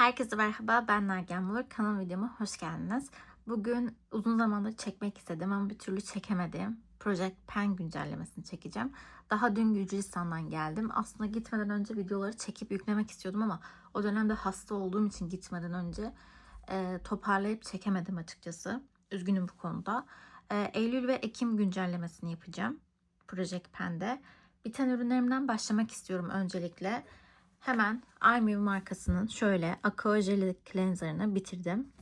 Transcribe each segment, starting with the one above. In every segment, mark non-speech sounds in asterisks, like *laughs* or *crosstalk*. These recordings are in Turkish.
Herkese merhaba, ben Nagihan Bulur. Kanal videoma hoş geldiniz. Bugün uzun zamandır çekmek istedim ama bir türlü çekemedim. Project Pen güncellemesini çekeceğim. Daha dün Gürcistan'dan geldim. Aslında gitmeden önce videoları çekip yüklemek istiyordum ama o dönemde hasta olduğum için gitmeden önce e, toparlayıp çekemedim açıkçası. Üzgünüm bu konuda. E, Eylül ve Ekim güncellemesini yapacağım. Project Pen'de. Biten ürünlerimden başlamak istiyorum öncelikle. Hemen iMove markasının şöyle Aqua Jelly Cleanser'ını bitirdim.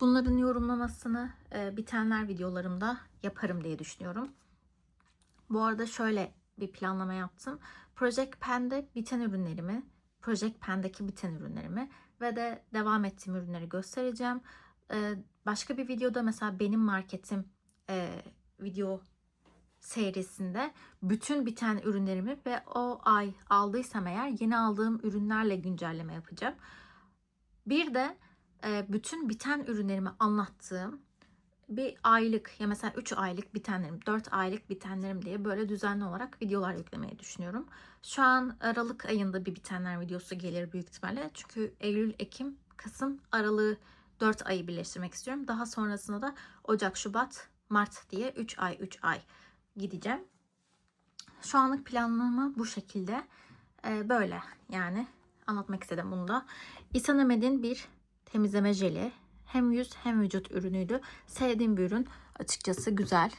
Bunların yorumlamasını e, bitenler videolarımda yaparım diye düşünüyorum. Bu arada şöyle bir planlama yaptım. Project Pen'de biten ürünlerimi, Project Pen'deki biten ürünlerimi ve de devam ettiğim ürünleri göstereceğim. E, başka bir videoda mesela benim marketim e, video serisinde bütün biten ürünlerimi ve o ay aldıysam eğer yeni aldığım ürünlerle güncelleme yapacağım. Bir de e, bütün biten ürünlerimi anlattığım bir aylık ya mesela 3 aylık bitenlerim, 4 aylık bitenlerim diye böyle düzenli olarak videolar yüklemeyi düşünüyorum. Şu an Aralık ayında bir bitenler videosu gelir büyük ihtimalle. Çünkü Eylül, Ekim, Kasım, Aralığı 4 ayı birleştirmek istiyorum. Daha sonrasında da Ocak, Şubat, Mart diye 3 ay 3 ay gideceğim. Şu anlık planlama bu şekilde. Ee, böyle yani anlatmak istedim bunu da. Isanemed'in bir temizleme jeli. Hem yüz hem vücut ürünüydü. Sevdiğim bir ürün. Açıkçası güzel.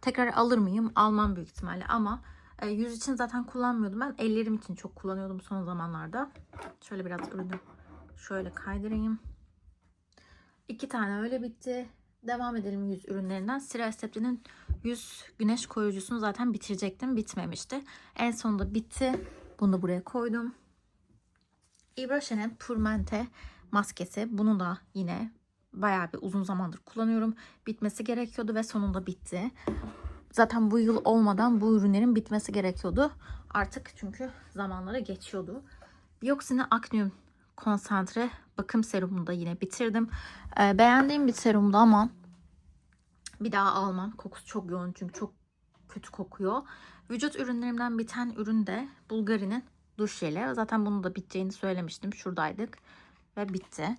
Tekrar alır mıyım? Almam büyük ihtimalle ama e, yüz için zaten kullanmıyordum. Ben ellerim için çok kullanıyordum son zamanlarda. Şöyle biraz ürünü şöyle kaydırayım. İki tane öyle bitti. Devam edelim yüz ürünlerinden. Sirasepti'nin 100 güneş koruyucusunu zaten bitirecektim. Bitmemişti. En sonunda bitti. Bunu buraya koydum. Ibraşen'in Purmente maskesi. Bunu da yine bayağı bir uzun zamandır kullanıyorum. Bitmesi gerekiyordu ve sonunda bitti. Zaten bu yıl olmadan bu ürünlerin bitmesi gerekiyordu. Artık çünkü zamanlara geçiyordu. Bioxine Aknium konsantre bakım serumunu da yine bitirdim. Ee, beğendiğim bir serumdu ama bir daha almam. Kokusu çok yoğun çünkü çok kötü kokuyor. Vücut ürünlerimden biten ürün de Bulgari'nin duş jeli. Zaten bunu da biteceğini söylemiştim. Şuradaydık ve bitti.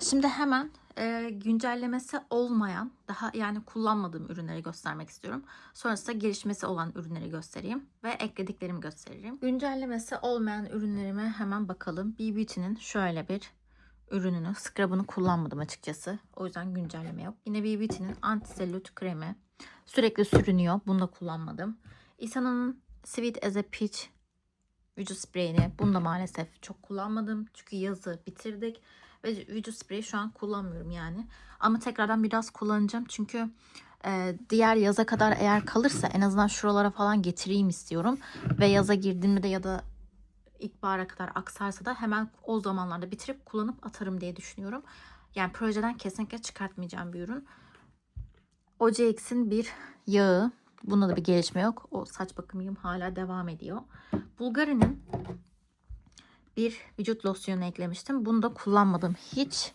Şimdi hemen e, güncellemesi olmayan, daha yani kullanmadığım ürünleri göstermek istiyorum. Sonrasında gelişmesi olan ürünleri göstereyim ve eklediklerimi gösteririm. Güncellemesi olmayan ürünlerime hemen bakalım. B Beauty'nin şöyle bir ürününü, scrub'ını kullanmadım açıkçası. O yüzden güncelleme yok. Yine B Beauty'nin anti kremi. Sürekli sürünüyor. Bunu da kullanmadım. Isana'nın Sweet as a Peach vücut spreyini. Bunu da maalesef çok kullanmadım. Çünkü yazı bitirdik. Ve vücut spreyi şu an kullanmıyorum yani. Ama tekrardan biraz kullanacağım. Çünkü e, diğer yaza kadar eğer kalırsa en azından şuralara falan getireyim istiyorum. Ve yaza girdiğimde de ya da ilkbahara kadar aksarsa da hemen o zamanlarda bitirip kullanıp atarım diye düşünüyorum. Yani projeden kesinlikle çıkartmayacağım bir ürün. OCX'in bir yağı. Bunda da bir gelişme yok. O saç bakımım hala devam ediyor. Bulgari'nin bir vücut losyonu eklemiştim. Bunu da kullanmadım hiç.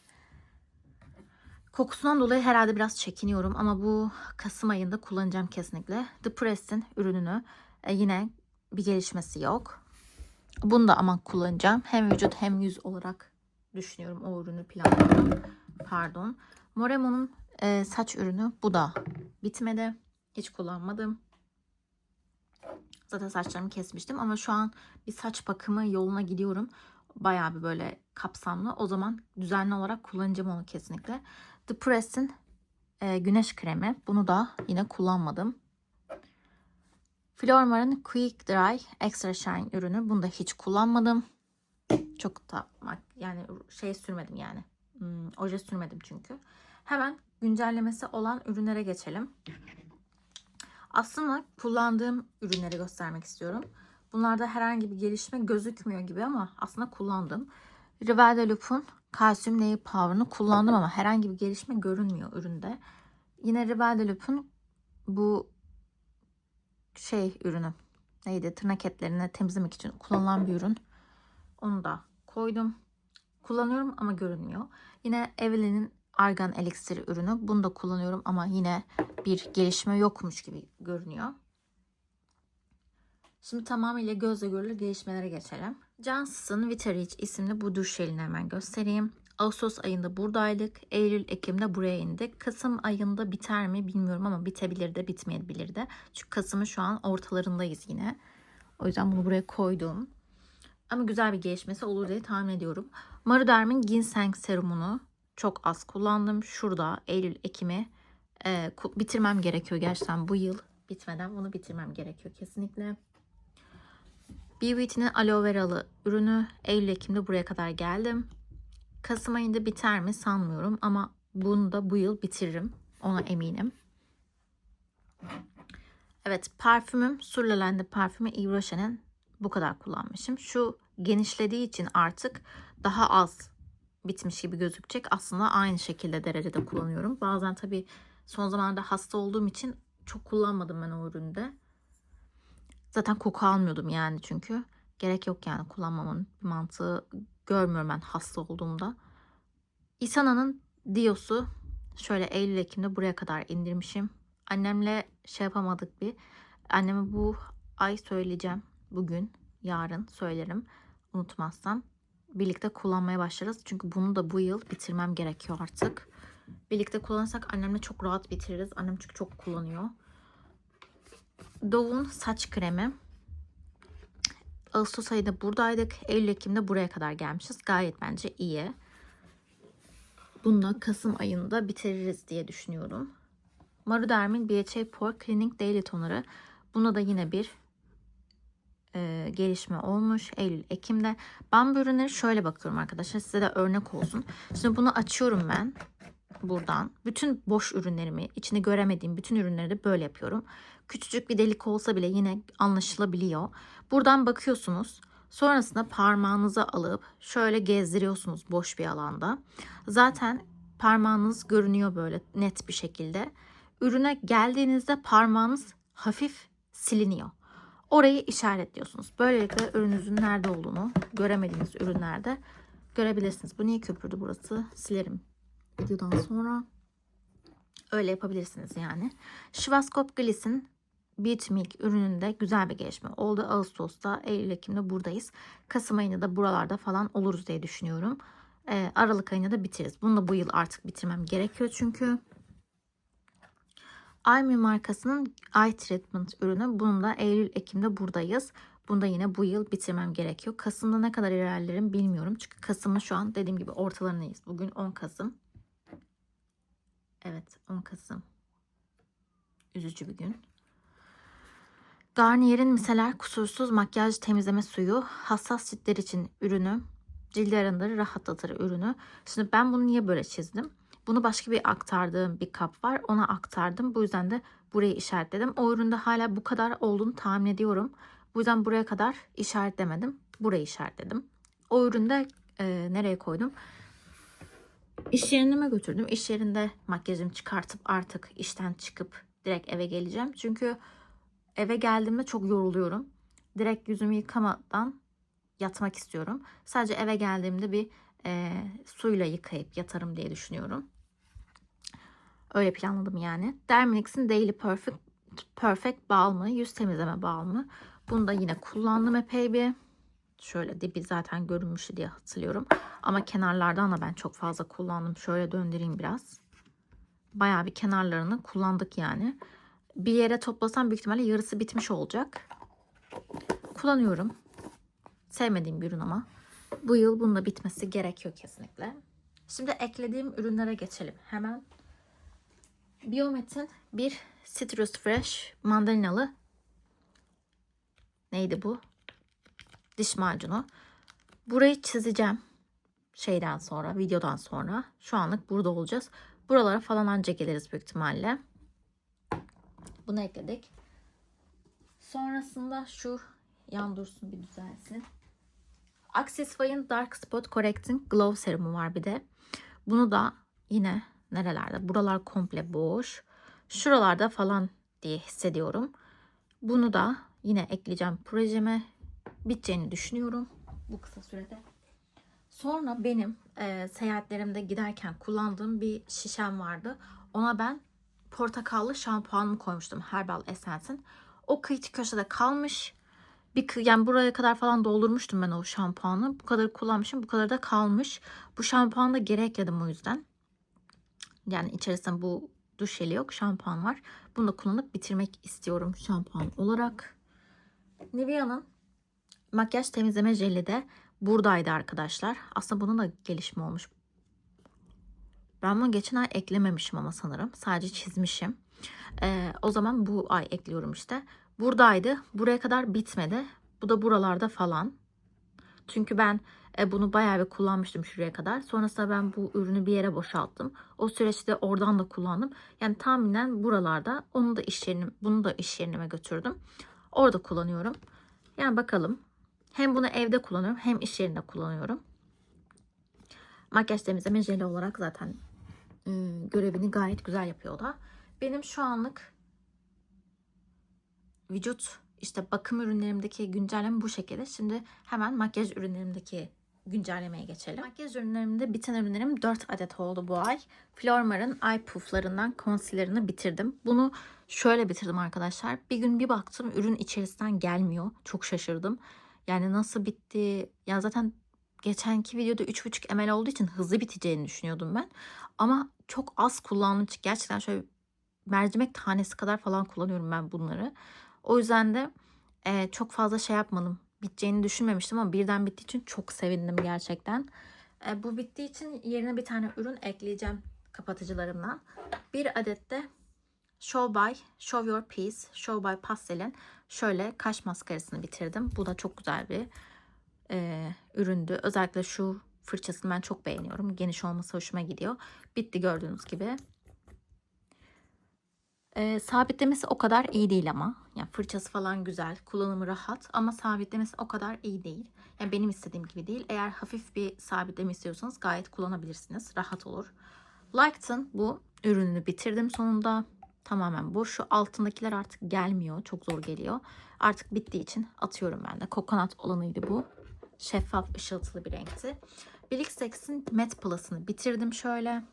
Kokusundan dolayı herhalde biraz çekiniyorum ama bu Kasım ayında kullanacağım kesinlikle. The Press'in ürününü e, yine bir gelişmesi yok. Bunu da ama kullanacağım. Hem vücut hem yüz olarak düşünüyorum o ürünü planlıyorum. Pardon. Moremo'nun e, saç ürünü bu da bitmedi. Hiç kullanmadım. Zaten saçlarımı kesmiştim ama şu an bir saç bakımı yoluna gidiyorum. Bayağı bir böyle kapsamlı. O zaman düzenli olarak kullanacağım onu kesinlikle. The Press'in e, güneş kremi. Bunu da yine kullanmadım. Flormar'ın Quick Dry Extra Shine ürünü. Bunu da hiç kullanmadım. Çok da yani şey sürmedim yani. Hmm, oje sürmedim çünkü. Hemen güncellemesi olan ürünlere geçelim. Aslında kullandığım ürünleri göstermek istiyorum. Bunlarda herhangi bir gelişme gözükmüyor gibi ama aslında kullandım. Rival de Loop'un kalsiyum Nail Power'ını kullandım ama herhangi bir gelişme görünmüyor üründe. Yine Rival de Loop'un bu şey ürünü neydi tırnak etlerini temizlemek için kullanılan bir ürün. Onu da koydum. Kullanıyorum ama görünmüyor. Yine Evelyn'in argan eliksiri ürünü. Bunu da kullanıyorum ama yine bir gelişme yokmuş gibi görünüyor. Şimdi tamamıyla gözle görülür gelişmelere geçelim. Johnson's Vitarage isimli bu duş jelini hemen göstereyim. Ağustos ayında buradaydık. Eylül, Ekim'de buraya indik. Kasım ayında biter mi bilmiyorum ama bitebilir de bitmeyebilir de. Çünkü Kasım'ın şu an ortalarındayız yine. O yüzden bunu buraya koydum. Ama güzel bir gelişmesi olur diye tahmin ediyorum. Maruderm'in ginseng serumunu çok az kullandım. Şurada Eylül, Ekim'i e, bitirmem gerekiyor gerçekten bu yıl bitmeden bunu bitirmem gerekiyor kesinlikle. BBT'nin aloe veralı ürünü Eylül Ekim'de buraya kadar geldim. Kasım ayında biter mi sanmıyorum ama bunu da bu yıl bitiririm. Ona eminim. Evet parfümüm Surlalendi parfümü Yves Rocher'in bu kadar kullanmışım. Şu genişlediği için artık daha az bitmiş gibi gözükecek. Aslında aynı şekilde derecede kullanıyorum. Bazen tabii son zamanlarda hasta olduğum için çok kullanmadım ben o üründe. Zaten koku almıyordum yani çünkü. Gerek yok yani kullanmamın bir mantığı görmüyorum ben hasta olduğumda. Isana'nın Dio'su şöyle Eylül Ekim'de buraya kadar indirmişim. Annemle şey yapamadık bir. Anneme bu ay söyleyeceğim. Bugün, yarın söylerim. Unutmazsam. Birlikte kullanmaya başlarız. Çünkü bunu da bu yıl bitirmem gerekiyor artık. Birlikte kullanırsak annemle çok rahat bitiririz. Annem çünkü çok kullanıyor. Dove'un saç kremi. Ağustos ayında buradaydık. Eylül Ekim'de buraya kadar gelmişiz. Gayet bence iyi. Bunu da Kasım ayında bitiririz diye düşünüyorum. Maruderm'in BHA Pore Cleaning Daily Toner'ı. Buna da yine bir e, gelişme olmuş. Eylül, Ekim'de. Ben bu ürünleri şöyle bakıyorum arkadaşlar. Size de örnek olsun. Şimdi bunu açıyorum ben buradan. Bütün boş ürünlerimi, içini göremediğim bütün ürünleri de böyle yapıyorum. Küçücük bir delik olsa bile yine anlaşılabiliyor. Buradan bakıyorsunuz. Sonrasında parmağınızı alıp şöyle gezdiriyorsunuz boş bir alanda. Zaten parmağınız görünüyor böyle net bir şekilde. Ürüne geldiğinizde parmağınız hafif siliniyor. Orayı işaretliyorsunuz. Böylelikle ürününüzün nerede olduğunu göremediğiniz ürünlerde görebilirsiniz. Bu niye köpürdü burası? Silerim videodan sonra. Öyle yapabilirsiniz yani. Schwarzkopf Gliss'in Beat Milk ürününde güzel bir gelişme oldu. Ağustos'ta, Eylül, Ekim'de buradayız. Kasım ayında da buralarda falan oluruz diye düşünüyorum. Ee, Aralık ayında da bitiririz. Bunu da bu yıl artık bitirmem gerekiyor çünkü. Aymi markasının Eye Treatment ürünü. Bunun da Eylül, Ekim'de buradayız. Bunu da yine bu yıl bitirmem gerekiyor. Kasım'da ne kadar ilerlerim bilmiyorum. Çünkü Kasım'ın şu an dediğim gibi ortalarındayız. Bugün 10 Kasım. Evet 10 Kasım. Üzücü bir gün. Garnier'in miseler kusursuz makyaj temizleme suyu hassas ciltler için ürünü. Cildi arındırır, rahatlatır ürünü. Şimdi ben bunu niye böyle çizdim? Bunu başka bir aktardığım bir kap var. Ona aktardım. Bu yüzden de burayı işaretledim. O üründe hala bu kadar olduğunu tahmin ediyorum. Bu yüzden buraya kadar işaretlemedim. Burayı işaretledim. O üründe e, nereye koydum? İş yerine götürdüm. İş yerinde makyajımı çıkartıp artık işten çıkıp direkt eve geleceğim. Çünkü eve geldiğimde çok yoruluyorum. Direkt yüzümü yıkamadan yatmak istiyorum. Sadece eve geldiğimde bir e, suyla yıkayıp yatarım diye düşünüyorum. Öyle planladım yani. Derminix'in Daily Perfect Perfect balmı, yüz temizleme balmı. Bunu da yine kullandım epey bir. Şöyle dibi zaten görünmüştü diye hatırlıyorum. Ama kenarlardan da ben çok fazla kullandım. Şöyle döndüreyim biraz. Bayağı bir kenarlarını kullandık yani. Bir yere toplasam büyük ihtimalle yarısı bitmiş olacak. Kullanıyorum. Sevmediğim bir ürün ama. Bu yıl bununla bitmesi gerekiyor kesinlikle. Şimdi eklediğim ürünlere geçelim. Hemen Biomet'in bir Citrus Fresh mandalinalı neydi bu? Diş macunu. Burayı çizeceğim şeyden sonra, videodan sonra. Şu anlık burada olacağız. Buralara falan anca geliriz büyük ihtimalle. Bunu ekledik. Sonrasında şu yan dursun bir düzelsin. Accessify'ın Dark Spot Correcting Glow serumu var bir de. Bunu da yine nerelerde? Buralar komple boş. Şuralarda falan diye hissediyorum. Bunu da yine ekleyeceğim projeme. Biteceğini düşünüyorum bu kısa sürede. Sonra benim e, seyahatlerimde giderken kullandığım bir şişem vardı. Ona ben portakallı şampuanımı koymuştum Herbal Essence'in. O kıyıcı köşede kalmış. bir yani buraya kadar falan doldurmuştum ben o şampuanı. Bu kadar kullanmışım. Bu kadar da kalmış. Bu şampuanı da geri ekledim o yüzden. Yani içerisinde bu duş jeli yok. Şampuan var. Bunu da kullanıp bitirmek istiyorum şampuan olarak. Nivea'nın makyaj temizleme jeli de buradaydı arkadaşlar. Aslında bunun da gelişme olmuş. Ben bunu geçen ay eklememişim ama sanırım. Sadece çizmişim. Ee, o zaman bu ay ekliyorum işte. Buradaydı. Buraya kadar bitmedi. Bu da buralarda falan. Çünkü ben e, bunu bayağı bir kullanmıştım şuraya kadar. Sonrasında ben bu ürünü bir yere boşalttım. O süreçte oradan da kullandım. Yani tahminen buralarda onu da iş yerine, bunu da iş yerine götürdüm. Orada kullanıyorum. Yani bakalım. Hem bunu evde kullanıyorum hem iş yerinde kullanıyorum. Makyaj temizleme jeli olarak zaten e, görevini gayet güzel yapıyor da. Benim şu anlık vücut işte bakım ürünlerimdeki güncelleme bu şekilde. Şimdi hemen makyaj ürünlerimdeki güncellemeye geçelim. Makyaj ürünlerimde biten ürünlerim 4 adet oldu bu ay. Flormar'ın eye pufflarından concealer'ını bitirdim. Bunu şöyle bitirdim arkadaşlar. Bir gün bir baktım ürün içerisinden gelmiyor. Çok şaşırdım. Yani nasıl bitti? Ya zaten geçenki videoda 3,5 ml olduğu için hızlı biteceğini düşünüyordum ben. Ama çok az kullandığım için gerçekten şöyle mercimek tanesi kadar falan kullanıyorum ben bunları. O yüzden de e, çok fazla şey yapmadım. Biteceğini düşünmemiştim ama birden bittiği için çok sevindim gerçekten. E, bu bittiği için yerine bir tane ürün ekleyeceğim kapatıcılarımdan. Bir adet de Show by Show Your Piece Show by Pastel'in şöyle kaş maskarasını bitirdim. Bu da çok güzel bir e, üründü. Özellikle şu fırçasını ben çok beğeniyorum. Geniş olması hoşuma gidiyor. Bitti gördüğünüz gibi. E, sabitlemesi o kadar iyi değil ama. Yani fırçası falan güzel. Kullanımı rahat ama sabitlemesi o kadar iyi değil. Yani benim istediğim gibi değil. Eğer hafif bir sabitleme istiyorsanız gayet kullanabilirsiniz. Rahat olur. Lighton bu ürününü bitirdim sonunda. Tamamen bu. Şu altındakiler artık gelmiyor. Çok zor geliyor. Artık bittiği için atıyorum ben de. Kokonat olanıydı bu. Şeffaf ışıltılı bir renkti. Blixex'in Matte Plus'ını bitirdim şöyle.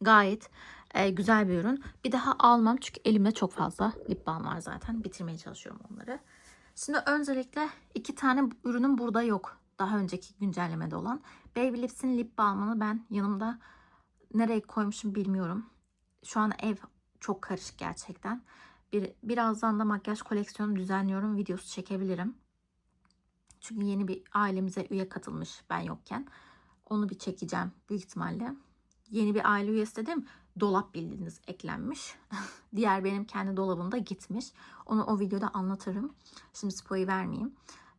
Gayet e, güzel bir ürün. Bir daha almam çünkü elimde çok fazla lip balm var zaten. Bitirmeye çalışıyorum onları. Şimdi öncelikle iki tane ürünüm burada yok. Daha önceki güncellemede olan. Baby Lips'in lip balmını ben yanımda nereye koymuşum bilmiyorum. Şu an ev çok karışık gerçekten. Bir, birazdan da makyaj koleksiyonumu düzenliyorum. Videosu çekebilirim. Çünkü yeni bir ailemize üye katılmış ben yokken. Onu bir çekeceğim büyük ihtimalle. Yeni bir aile üyesi dedim. Dolap bildiğiniz eklenmiş. *laughs* Diğer benim kendi dolabımda gitmiş. Onu o videoda anlatırım. Şimdi spoyu vermeyeyim.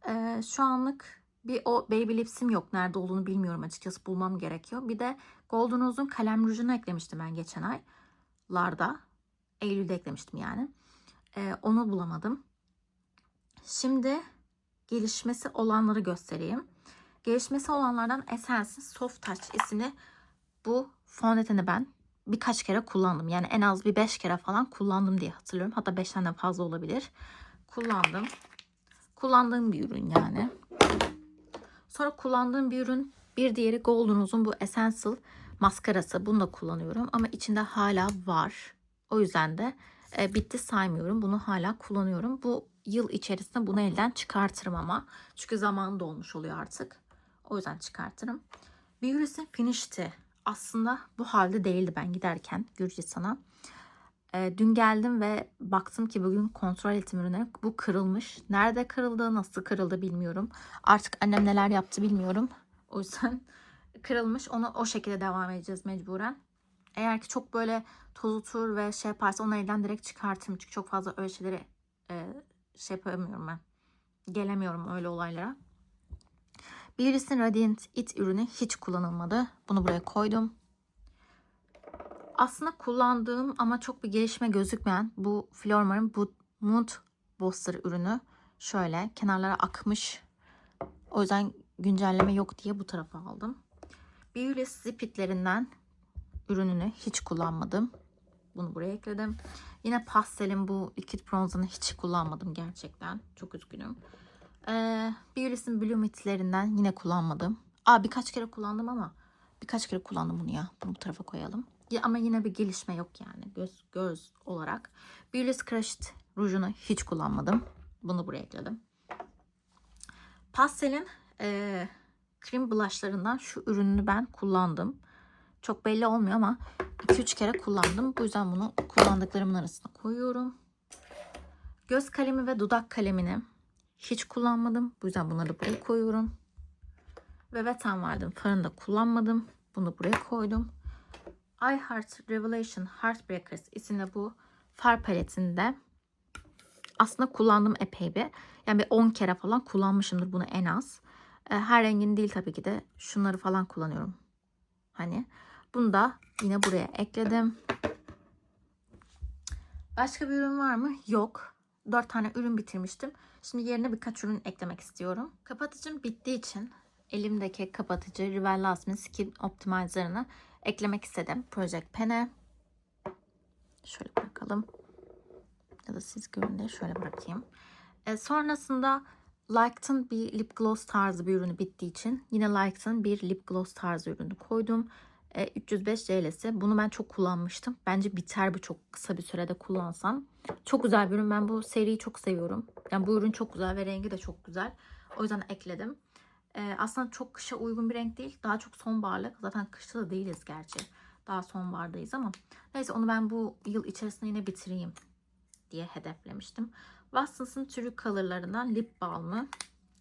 Ee, şu anlık bir o Baby Lips'im yok. Nerede olduğunu bilmiyorum açıkçası. Bulmam gerekiyor. Bir de Golden Rose'un kalem rujunu eklemiştim ben geçen ay. Larda. Eylül'de eklemiştim yani. Ee, onu bulamadım. Şimdi gelişmesi olanları göstereyim. Gelişmesi olanlardan Essence'in Soft Touch isimli bu fondöteni ben birkaç kere kullandım. Yani en az bir 5 kere falan kullandım diye hatırlıyorum. Hatta 5'ten de fazla olabilir. Kullandım. Kullandığım bir ürün yani. Sonra kullandığım bir ürün bir diğeri Golden Rose'un bu Essential maskarası. Bunu da kullanıyorum ama içinde hala var. O yüzden de e, bitti saymıyorum. Bunu hala kullanıyorum. Bu yıl içerisinde bunu elden çıkartırım ama. Çünkü zamanı dolmuş oluyor artık. O yüzden çıkartırım. Beauty's'in Finished'i aslında bu halde değildi ben giderken Gürcistan'a. E, dün geldim ve baktım ki bugün kontrol ettim ürünü. Bu kırılmış. Nerede kırıldı, nasıl kırıldı bilmiyorum. Artık annem neler yaptı bilmiyorum. O yüzden *laughs* kırılmış. Onu o şekilde devam edeceğiz mecburen. Eğer ki çok böyle tozutur ve şey yaparsa onu elden direkt çıkartırım. Çünkü çok fazla öyle şeyleri e, şey yapamıyorum ben. Gelemiyorum öyle olaylara. Beauty's'in Radiant It ürünü hiç kullanılmadı. Bunu buraya koydum. Aslında kullandığım ama çok bir gelişme gözükmeyen bu Flormar'ın bu Mood Booster ürünü şöyle kenarlara akmış. O yüzden güncelleme yok diye bu tarafa aldım. Beauty Zipitlerinden ürününü hiç kullanmadım. Bunu buraya ekledim. Yine pastelin bu liquid bronzını hiç kullanmadım gerçekten. Çok üzgünüm. Ee, Beauty's'in Blue Mittlerinden yine kullanmadım. Aa birkaç kere kullandım ama birkaç kere kullandım bunu ya. Bunu bu tarafa koyalım. Ya, ama yine bir gelişme yok yani göz göz olarak. Beauty's Crushed rujunu hiç kullanmadım. Bunu buraya ekledim. Pastel'in eee krem blushlarından şu ürününü ben kullandım. Çok belli olmuyor ama 2-3 kere kullandım. Bu yüzden bunu kullandıklarımın arasına koyuyorum. Göz kalemi ve dudak kalemini hiç kullanmadım. Bu yüzden bunları buraya koyuyorum. Ve Wet n Wild'ın farını da kullanmadım. Bunu buraya koydum. I Heart Revelation Heartbreakers isimli bu far paletinde aslında kullandım epey bir. Yani bir 10 kere falan kullanmışımdır bunu en az. E, Her rengin değil tabii ki de şunları falan kullanıyorum. Hani bunu da yine buraya ekledim. Başka bir ürün var mı? Yok. 4 tane ürün bitirmiştim. Şimdi yerine birkaç ürün eklemek istiyorum. Kapatıcım bittiği için elimdeki kapatıcı Rivel Lasmin Skin Optimizer'ını eklemek istedim. Project Pen'e. Şöyle bırakalım. Ya da siz görün diye şöyle bırakayım. E, sonrasında Like'ın bir lip gloss tarzı bir ürünü bittiği için yine Like'ın bir lip gloss tarzı ürünü koydum. E, 305 CL'si. Bunu ben çok kullanmıştım. Bence biter bu çok kısa bir sürede kullansam. Çok güzel bir ürün. Ben bu seriyi çok seviyorum. Yani bu ürün çok güzel ve rengi de çok güzel. O yüzden ekledim. E, aslında çok kışa uygun bir renk değil. Daha çok sonbaharlık. Zaten kışta da değiliz gerçi. Daha sonbahardayız ama. Neyse onu ben bu yıl içerisinde yine bitireyim diye hedeflemiştim. Watsons'ın True Color'larından Lip Balm'ı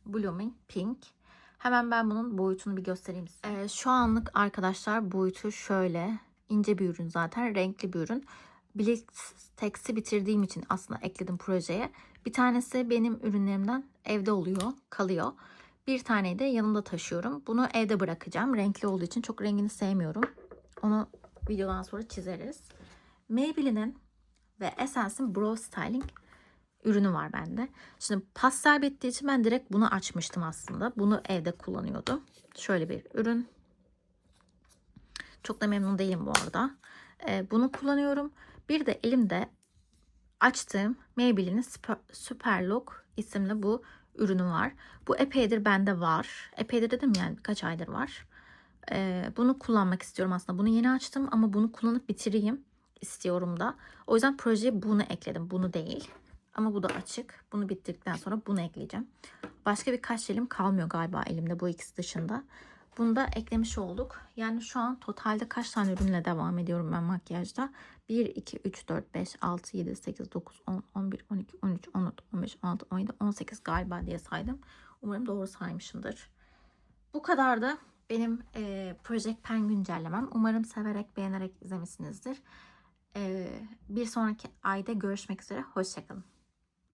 Blooming Pink. Hemen ben bunun boyutunu bir göstereyim size. Ee, şu anlık arkadaşlar boyutu şöyle. ince bir ürün zaten. Renkli bir ürün. Tex'i bitirdiğim için aslında ekledim projeye. Bir tanesi benim ürünlerimden evde oluyor, kalıyor. Bir taneyi de yanımda taşıyorum. Bunu evde bırakacağım. Renkli olduğu için çok rengini sevmiyorum. Onu videodan sonra çizeriz. Maybelline'in ve Essence'in Brow Styling ürünü var bende. Şimdi pastel bittiği için ben direkt bunu açmıştım aslında. Bunu evde kullanıyordum. Şöyle bir ürün. Çok da memnun değilim bu arada. Ee, bunu kullanıyorum. Bir de elimde açtığım Maybelline'in Super, Super isimli bu ürünü var. Bu epeydir bende var. Epeydir dedim yani birkaç aydır var. Ee, bunu kullanmak istiyorum aslında. Bunu yeni açtım ama bunu kullanıp bitireyim istiyorum da. O yüzden projeye bunu ekledim. Bunu değil. Ama bu da açık. Bunu bitirdikten sonra bunu ekleyeceğim. Başka birkaç elim kalmıyor galiba elimde bu ikisi dışında. Bunu da eklemiş olduk. Yani şu an totalde kaç tane ürünle devam ediyorum ben makyajda? 1, 2, 3, 4, 5, 6, 7, 8, 9, 10, 11, 12, 13, 14, 15, 16, 17, 18 galiba diye saydım. Umarım doğru saymışımdır. Bu kadar da benim e, Project Pen güncellemem. Umarım severek, beğenerek izlemişsinizdir. E, bir sonraki ayda görüşmek üzere. Hoşçakalın.